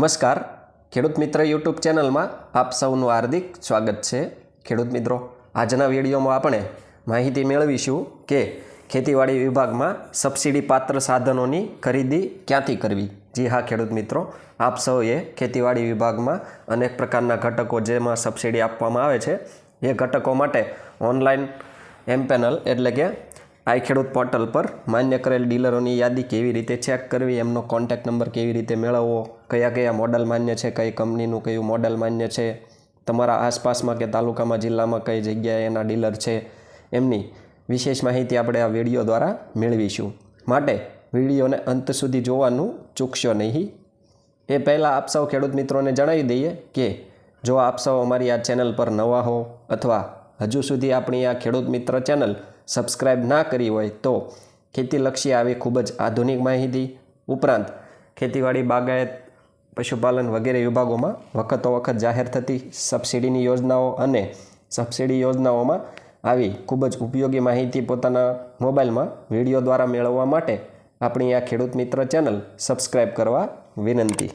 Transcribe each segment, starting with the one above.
નમસ્કાર. ખેડૂત મિત્ર યુટ્યુબ ચેનલમાં આપ સૌનું હાર્દિક સ્વાગત છે. ખેડૂત મિત્રો, આજના વિડીયોમાં આપણે માહિતી મેળવીશું કે ખેતીવાડી વિભાગમાં સબસિડી પાત્ર સાધનોની ખરીદી ક્યાંથી કરવી? જી હા, ખેડૂત મિત્રો, આપ સૌએ ખેતીવાડી વિભાગમાં અનેક પ્રકારના ઘટકો જેમાં સબસિડી આપવામાં આવે છે. એ ઘટકો માટે ઓનલાઈન એમપેનલ એટલે કે આઈ ખેડૂત પોર્ટલ પર માન્ય કરેલ ડીલરોની યાદી કેવી રીતે ચેક કરવી, એમનો કોન્ટેક્ટ નંબર કેવી રીતે મેળવવો કયા કયા મોડલ માન્ય છે, કઈ કંપનીનું કયું મોડલ માન્ય છે, તમારા આસપાસમાં કે તાલુકામાં, જિલ્લામાં કઈ જગ્યાએ એના ડીલર છે, એમની વિશેષ માહિતી આપણે આ વીડિયો દ્વારા મેળવીશું. માટે વિડીયોને અંત સુધી જોવાનું ચૂકશો નહીં. એ પહેલાં આપ સૌ ખેડૂત મિત્રોને જણાવી દઈએ કે જો આપ સૌ અમારી આ ચેનલ પર નવા હો અથવા હજુ સુધી આપણી આ ખેડૂત મિત્ર ચેનલ સબસ્ક્રાઇબ ના કરી હોય તો ખેતીલક્ષી આવી ખૂબ જ આધુનિક માહિતી ઉપરાંત ખેતીવાડી બાગાયત પશુપાલન વગેરે વિભાગોમાં વખતો વખત જાહેર થતી સબસિડીની યોજનાઓ અને સબસિડી યોજનાઓમાં આવી ખૂબ જ ઉપયોગી માહિતી પોતાના મોબાઈલમાં વીડિયો દ્વારા મેળવવા માટે આપણી આ ખેડૂત મિત્ર ચેનલ સબસ્ક્રાઈબ કરવા વિનંતી.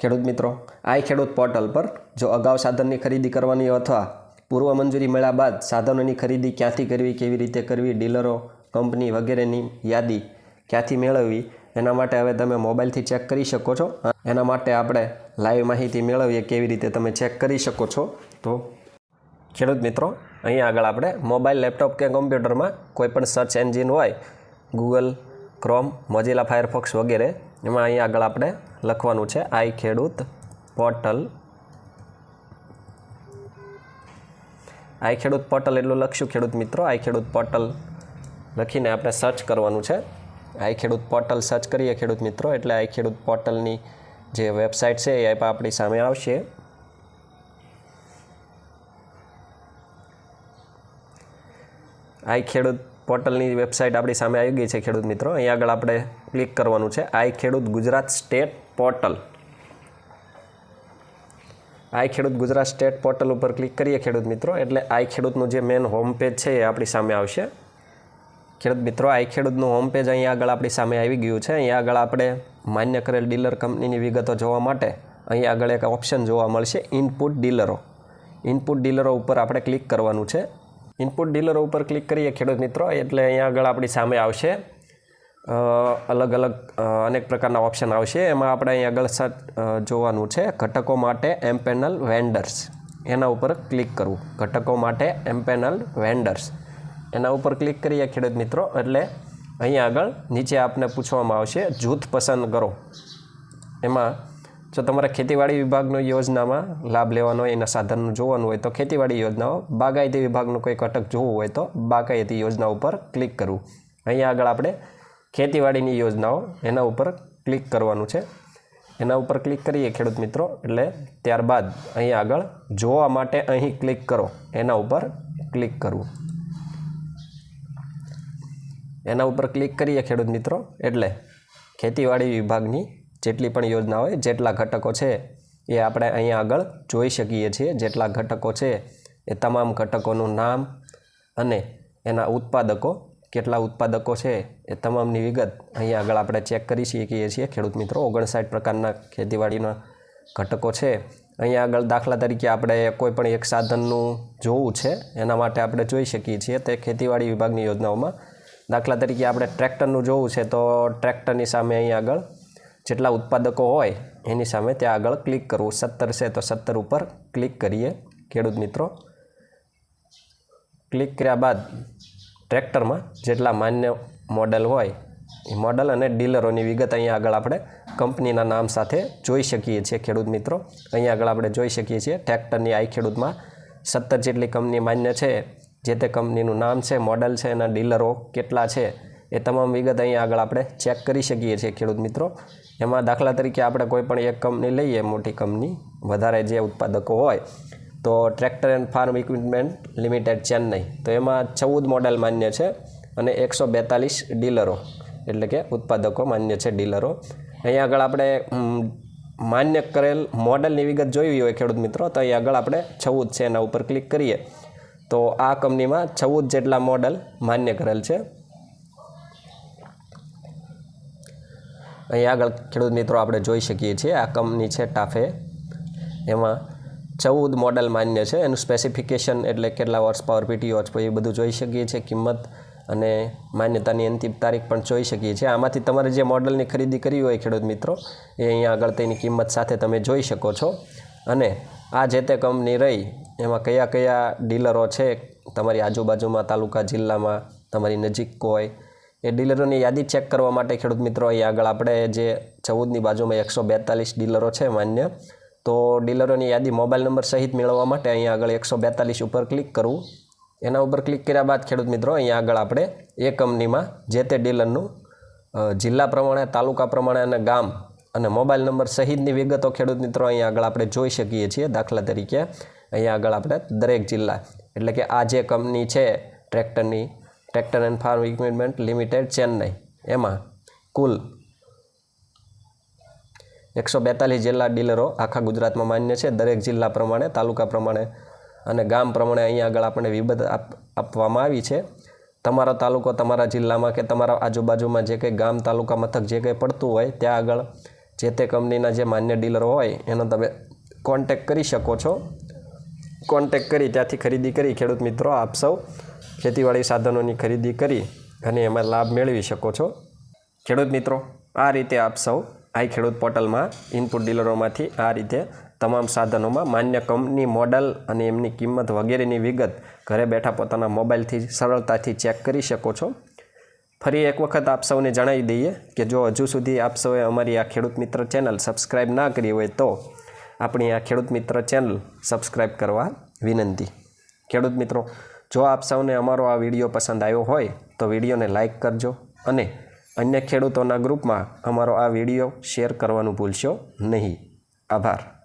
ખેડૂત મિત્રો આ ખેડૂત પોર્ટલ પર જો અગાઉ સાધનની ખરીદી કરવાની અથવા પૂર્વ મંજૂરી મળ્યા બાદ સાધનોની ખરીદી ક્યાંથી કરવી, કેવી રીતે કરવી, ડીલરો, કંપની વગેરેની યાદી ક્યાંથી મેળવવી એના માટે હવે તમે મોબાઈલથી ચેક કરી શકો છો. એના માટે આપણે લાઈવ માહિતી મેળવીએ કેવી રીતે તમે ચેક કરી શકો છો. તો ખેડૂત મિત્રો અહીંયા આગળ આપણે મોબાઈલ, લેપટોપ કે કોમ્પ્યુટરમાં કોઈ પણ સર્ચ એન્જિન હોય, ગૂગલ, ક્રોમ મોજીલા ફાયરફોક્સ વગેરે, એમાં અહીંયા આગળ આપણે લખવાનું છે, આઈ ખેડૂત પોર્ટલ. આઈ ખેડૂત પોર્ટલ એટલું લખશું ખેડૂત મિત્રો. આઈ ખેડૂત પોર્ટલ લખીને આપણે સર્ચ કરવાનું છે. આઈ ખેડૂત પોર્ટલ સર્ચ કરીએ, ખેડૂત મિત્રો. એટલે આઈ ખેડૂત પોર્ટલની જે વેબસાઇટ છે એ આપણી સામે આવશે. આઈ ખેડૂત પોર્ટલની વેબસાઇટ આપણી સામે આવી ગઈ છે, ખેડૂત મિત્રો. અહીંયા આગળ આપણે ક્લિક કરવાનું છે. આઈ Khedut Gujarat state portal. I Khedut Gujarat state portal ઉપર ક્લિક કરીએ, ખેડૂત મિત્રો. એટલે આઈ ખેડૂતનું જે મેન હોમ પેજ છે એ આપણી સામે આવશે. ખેડૂત મિત્રો, આ ખેડૂતનું હોમ પેજ અહીંયા આગળ આપણી સામે આવી ગયું છે. અહીંયા આગળ આપણે માન્ય કરેલ ડીલર કંપનીની વિગતો જોવા માટે અહીંયા આગળ એક ઓપ્શન જોવા મળશે ઇનપુટ ડીલરો ઇનપુટ ડીલરો ઉપર આપણે ક્લિક કરવાનું છે. ઇનપુટ ડીલરો ઉપર ક્લિક કરીએ ખેડૂત મિત્રો, એટલે અહીંયા આગળ આપણી સામે આવશે. અલગ અલગ અનેક પ્રકારના ઓપ્શન આવશે. એમાં આપણે અહીં આગળ જોવાનું છે ઘટકો માટે એમપેનલ વેન્ડર્સ એના ઉપર ક્લિક કરવું. ઘટકો માટે એમપેનલ વેન્ડર્સ એના ઉપર ક્લિક કરીએ ખેડૂત મિત્રો. એટલે અહીંયા આગળ નીચે આપને પૂછવામાં આવશે, જૂથ પસંદ કરો. એમાં જો તમારે ખેતીવાડી વિભાગની યોજનામાં લાભ લેવાનો હોય, એના સાધનનું જોવાનું હોય, તો ખેતીવાડી યોજનાઓ, બાગાયતી વિભાગનું કોઈ ઘટક જોવું હોય, તો બાગાયતી યોજના ઉપર ક્લિક કરવું. અહીંયા આગળ આપણે ખેતીવાડીની યોજનાઓ એના ઉપર ક્લિક કરવાનું છે. એના ઉપર ક્લિક કરીએ ખેડૂત મિત્રો, એટલે ત્યારબાદ અહીંયા આગળ જોવા માટે અહીં ક્લિક કરો. એના ઉપર ક્લિક કરવું. એના ઉપર ક્લિક કરીએ ખેડૂત મિત્રો. એટલે ખેતીવાડી વિભાગની જેટલી પણ યોજના હોય, જેટલા ઘટકો છે એ આપણે અહીંયા આગળ જોઈ શકીએ છીએ. જેટલા ઘટકો છે એ તમામ ઘટકોનું નામ અને એના ઉત્પાદકો, કેટલા ઉત્પાદકો છે એ તમામની વિગત અહીંયા આગળ આપણે ચેક કરી શકીએ છીએ. ખેડૂત મિત્રો, ઓગણસાઠ પ્રકારના ખેતીવાડીના ઘટકો છે. અહીંયા આગળ દાખલા તરીકે આપણે કોઈ પણ એક સાધનનું જોવું છે, એના માટે આપણે જોઈ શકીએ છીએ તે ખેતીવાડી વિભાગની યોજનાઓમાં દાખલા તરીકે આપણે ટ્રેક્ટરનું જોવું છે, તો ટ્રેક્ટરની સામે અહીં આગળ જેટલા ઉત્પાદકો હોય, એની સામે ત્યાં આગળ ક્લિક કરવું. સત્તર છે, તો સત્તર ઉપર ક્લિક કરીએ. ખેડૂત મિત્રો, ક્લિક કર્યા બાદ ટ્રેક્ટરમાં જેટલા માન્ય મોડલ હોય, એ મોડલ અને ડીલરોની વિગત અહીંયા આગળ આપણે કંપનીના નામ સાથે જોઈ શકીએ છીએ. ખેડૂત મિત્રો, અહીંયા આગળ આપણે જોઈ શકીએ છીએ, ટ્રેક્ટરની આઈ ખેડૂતમાં સત્તર જેટલી કંપની માન્ય છે જે તે કંપનીનું નામ છે, મોડલ છે, એના ડીલરો કેટલા છે, એ તમામ વિગત અહીંયા આગળ આપણે ચેક કરી શકીએ છીએ ખેડૂત મિત્રો. એમાં દાખલા તરીકે આપણે કોઈ પણ એક કંપની લઈએ, મોટી કંપની, વધારે જે ઉત્પાદકો હોય, તો tractor and farm equipment limited Chennai. તો એમાં ચૌદ મોડેલ માન્ય છે અને એકસો બેતાલીસ ડીલરો, એટલે કે ઉત્પાદકો માન્ય છે ડીલરો. અહીંયા આગળ આપણે માન્ય કરેલ મોડલની વિગત જોઈવી હોય ખેડૂત મિત્રો, તો અહીં આગળ આપણે ચૌદ છે એના ઉપર ક્લિક કરીએ. તો આ કંપનીમાં ચૌદ જેટલા મોડલ માન્ય કરેલ છે. અહીં આગળ ખેડૂત મિત્રો આપણે જોઈ શકીએ છીએ, આ કંપની છે ટાફે. એમાં ચૌદ મોડલ માન્ય છે, એનું સ્પેસિફિકેશન એટલે કેટલા વર્ષ પાવર પીટી વોચ એ બધું જોઈ શકીએ છીએ, કિંમત અને માન્યતાની અંતિમ તારીખ પણ જોઈ શકીએ છીએ. આમાંથી તમારે જે મોડલની ખરીદી કરવી હોય ખેડૂત મિત્રો, એ અહીંયા આગળ તેની કિંમત સાથે તમે જોઈ શકો છો. અને આ જે તે કંપની રહી, એમાં કયા કયા ડીલરો છે, તમારી આજુબાજુમાં તાલુકા જિલ્લામાં તમારી નજીક હોય એ ડીલરોની યાદી ચેક કરવા માટે ખેડૂત મિત્રો, અહીં આગળ આપણે જે ચૌદની બાજુમાં એકસો બેતાલીસ ડીલરો છે માન્ય, તો ડીલરોની યાદી મોબાઈલ નંબર સહિત મેળવવા માટે અહીંયા આગળ એકસો બેતાલીસ ઉપર ક્લિક કરવું એના ઉપર ક્લિક કર્યા બાદ ખેડૂત મિત્રો અહીંયા આગળ આપણે એ કંપનીમાં જે તે ડીલરનું જિલ્લા પ્રમાણે, તાલુકા પ્રમાણે અને ગામ અને મોબાઈલ નંબર સહિતની વિગતો ખેડૂત મિત્રો અહીંયા આગળ આપણે જોઈ શકીએ છીએ. દાખલા તરીકે અહીંયા આગળ આપણે દરેક જિલ્લા, એટલે કે આ જે કંપની છે ટ્રેક્ટરની, tractor and farm equipment limited Chennai, એમાં કુલ એકસો બેતાલીસ જિલ્લા ડીલરો આખા ગુજરાતમાં માન્ય છે. દરેક જિલ્લા પ્રમાણે, તાલુકા પ્રમાણે અને ગામ પ્રમાણે અહીંયા આગળ આપણે વિગત આપ, આપવામાં આવી છે. તમારો તાલુકો તમારા જિલ્લામાં કે તમારા આજુબાજુમાં જે કંઈ ગામ, તાલુકા, મથક જે કંઈ પડતું હોય, ત્યાં આગળ જે તે કંપનીના જે માન્ય ડીલરો હોય, એનો તમે કોન્ટેક કરી શકો છો. કોન્ટેક કરી, ત્યાંથી ખરીદી કરી, ખેડૂત મિત્રો, આપ સૌ ખેતીવાડી સાધનોની ખરીદી કરી અને એમાં લાભ મેળવી શકો છો. ખેડૂત મિત્રો, આ રીતે આપ સૌ આઈ ખેડૂત પોર્ટલમાં ઇનપુટ ડીલરોમાંથી આ રીતે તમામ સાધનોમાં માન્ય કંપની મોડલ અને એમની કિંમત વગેરેની વિગત ઘરે બેઠા પોતાના મોબાઈલથી સરળતાથી ચેક કરી શકો છો. ફરી એક વખત આપ સૌને જણાવી દઈએ કે જો હજુ સુધી આપ સૌએ અમારી આ ખેડૂત મિત્ર ચેનલ સબસ્ક્રાઈબ ના કરી હોય તો આપણી આ ખેડૂત મિત્ર ચેનલ સબસ્ક્રાઈબ કરવા વિનંતી. ખેડૂત મિત્રો, જો આપ સૌને અમારો આ વીડિયો પસંદ આવ્યો હોય તો વિડીયોને લાઇક કરજો અને અન્ય ખેડૂતોના ગ્રુપમાં અમારો આ વીડિયો શેર કરવાનું ભૂલશો નહીં. આભાર.